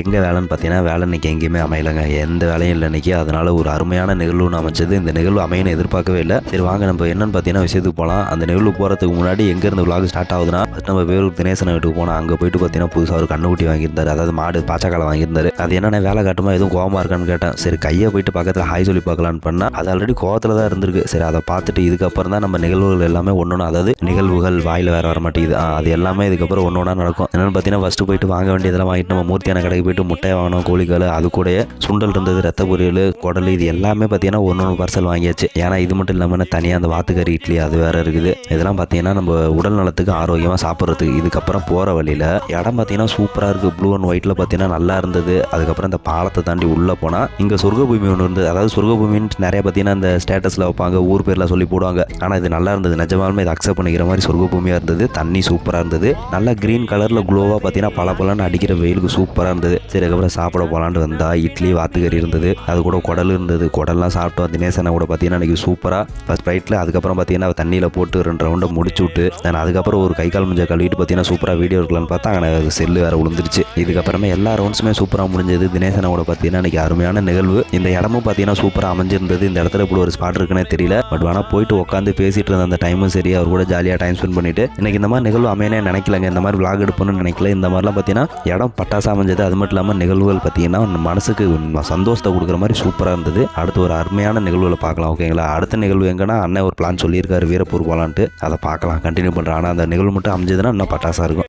எங்கே வேலைன்னு பார்த்தீங்கன்னா வேலை இன்னைக்கு எங்கேயுமே அமையலைங்க. எந்த வேலையும் இல்லை இன்றைக்கி அதனால் ஒரு அருமையான நிகழ்வுன்னு அமைச்சது இந்த நிகழ்வு அமையன்னு எதிர்பார்க்கவே இல்லை. சரி வாங்க நம்ம என்னன்னு பார்த்தீங்கன்னா விஷயத்துக்கு போகலாம் அந்த நிகழ்வு போகிறதுக்கு முன்னாடி எங்கேருந்து விலாக் ஸ்டார்ட் ஆகுதுன்னா நம்ம வேலூர் தினேசன் வீட்டுக்கு போனோம் அங்கே போயிட்டு பார்த்தீங்கன்னா புதுசாக ஒரு கண்ணுக்குட்டி வாங்கியிருந்தார். அதாவது மாடு பாச்சக்காலை வாங்கியிருந்தார். அது என்னென்ன வேலை காட்டுமா எதுவும் கோவமாக இருக்கான்னு கேட்டேன். சரி கையை போயிட்டு பக்கத்தில் ஹாய் சொல்லி பார்க்கலான்னு பண்ணால் அது ஆல்ரெடி கோவத்தில் தான் இருந்திருக்கு. சரி அதை பார்த்துட்டு இதுக்கப்புறம் தான் நம்ம நிகழ்வுகள் எல்லாமே ஒன்று அதாவது நிகழ்வுகள் வாயில் வேறு வர மாட்டேங்குது அது எல்லாமே இதுக்கப்புறம் ஒன்று ஒன்றா நடக்கும். என்னென்னு பார்த்தீங்கன்னா ஃபஸ்ட்டு போயிட்டு வாங்க வேண்டியதெல்லாம் வாங்கிட்டு நம்ம மூர்த்தியான கடைக்கு போயிட்டு முட்டை வாங்கினோம் கோழிக்கால் அது கூட சுண்டல் இருந்தது ரத்த பொரியல் குடல் இது எல்லாமே பார்த்தீங்கன்னா ஒன்று ஒன்று பார்சல் வாங்கியாச்சு. ஏன்னா இது மட்டும் இல்லாமல் தனியாக அந்த வாத்துக்கறி இட்லி அது வேற இருக்குது. இதெல்லாம் பார்த்தீங்கன்னா நம்ம உடல் நலத்துக்கு ஆரோக்கியமாக சாப்பிட்றதுக்கு. இதுக்கப்புறம் போகிற வழியில் இடம் பார்த்தீங்கன்னா சூப்பராக இருக்குது ப்ளூ அண்ட் ஒயிட்டில் பார்த்தீங்கன்னா நல்லா இருந்தது. அதுக்கப்புறம் இந்த பாலத்தை தாண்டி உள்ளே போனால் இங்கே சொர்க்கபூமி ஒன்று இருந்தது. அதாவது சொர்க்கபூமின்னு நிறைய பார்த்தீங்கன்னா இந்த ஸ்டேட்டஸில் வைப்பாங்க ஊர் பேரில் சொல்லி போடுவாங்க. ஆனால் இது நல்லா இருந்தது. நிஜமாலுமே இதை அக்செப்ட் பண்ணிக்கிற மாதிரி சொர்க்கபூமியாக இருந்தது. தண்ணி சூப்பராக இருந்தது. நல்லா க்ரீன் கலரில் க்ளோவாக பார்த்தீங்கன்னா பல பலன்னு அடிக்கிற வெயிலுக்கு சூப்பராக இருந்தது. சரி அதுக்கப்புறம் சாப்பிட போகலான்னு வந்தா இட்லி வாத்துக்கறி இருந்தது. அது கூட குடல் இருந்தது. குடல்லாம் சாப்பிட்டோம் தினேசனை கூட பார்த்தீங்கன்னா அன்றைக்கி சூப்பராக ஃபஸ்ட் ஃப்ளைட்டில் அதுக்கப்புறம் பார்த்தீங்கன்னா தண்ணியில் போட்டு ரெண்டு ரவுண்டை முடிச்சு விட்டு நான் அதுக்கப்புறம் ஒரு கை கால் முஞ்ச கழுவிட்டு பார்த்தீங்கன்னா சூப்பராக வீடியோ இருக்கலாம்னு பார்த்தா அங்கே செல்லு வேறு விழுந்துருச்சு இதுக்கப்புறமே எல்லா ரவுண்ட்ஸுமே சூப்பராக முடிஞ்சது. தினேசனோட பார்த்தீங்கன்னா இன்றைக்கி அருமையான நிகழ்வு. இந்த இடமும் பார்த்தீங்கன்னா சூப்பராக அமைஞ்சிருந்தது. இந்த இடத்துல இப்படி ஒரு ஸ்பாட் இருக்குன்னே தெரியல. பட் வேணால் போயிட்டு உட்காந்து பேசிட்டு இருந்த அந்த டைமும் சரி அவர் கூட ஜாலியாக டைம் ஸ்பெண்ட் பண்ணிட்டு இன்னைக்கு இந்த மாதிரி நிகழ்வு அமையனே நினைக்கலங்க. இந்த மாதிரி விளாக் எடுப்பணும்னு நினைக்கல. இந்த மாதிரிலாம் பார்த்தீங்கன்னா இடம் பட்டாசா அமைஞ்சது. அது மட்டும் இல்லாமல் நிகழ்வுகள் பார்த்தீங்கன்னா மனசுக்கு சந்தோஷத்தை கொடுக்குற மாதிரி சூப்பராக இருந்தது. அடுத்து ஒரு அருமையான நிகழ்வுகளை பார்க்கலாம் ஓகேங்களா அடுத்த நிகழ்வு எங்கன்னா அண்ணன் ஒரு பிளான் சொல்லியிருக்காரு வீரப்பூர் போகலான்ட்டு அதை பார்க்கலாம் கண்டினியூ பண்ணுறேன் ஆனால் அந்த நிகழ்வு மட்டும் அமைஞ்சதுன்னா இன்னும் பட்டாசாக இருக்கும்.